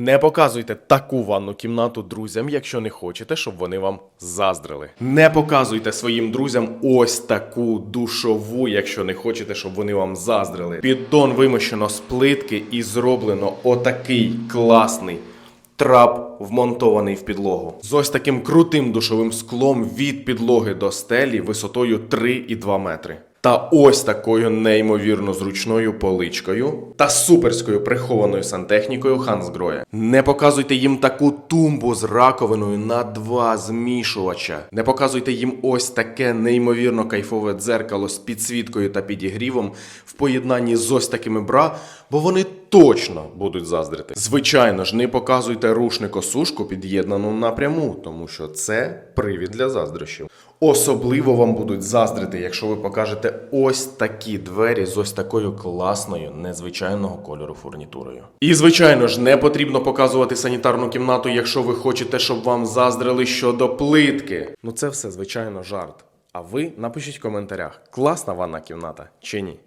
Не показуйте таку ванну кімнату друзям, якщо не хочете, щоб вони вам заздрили. Не показуйте своїм друзям ось таку душову, якщо не хочете, щоб вони вам заздрили. Піддон вимощено з плитки і зроблено отакий класний. Трап вмонтований в підлогу. З ось таким крутим душовим склом від підлоги до стелі висотою 3,2 метри. Та ось такою неймовірно зручною поличкою та суперською прихованою сантехнікою Хансгроя. Не показуйте їм таку тумбу з раковиною на два змішувача. Не показуйте їм ось таке неймовірно кайфове дзеркало з підсвіткою та підігрівом в поєднанні з ось такими бра, бо вони точно будуть заздрити. Звичайно ж, не показуйте рушникосушку під'єднану напряму, тому що це привід для заздрощів. Особливо вам будуть заздрити, якщо ви покажете ось такі двері з ось такою класною, незвичайного кольору фурнітурою. І звичайно ж, не потрібно показувати санітарну кімнату, якщо ви хочете, щоб вам заздрили щодо плитки. Ну це все звичайно жарт. А ви напишіть в коментарях, класна ванна кімната чи ні.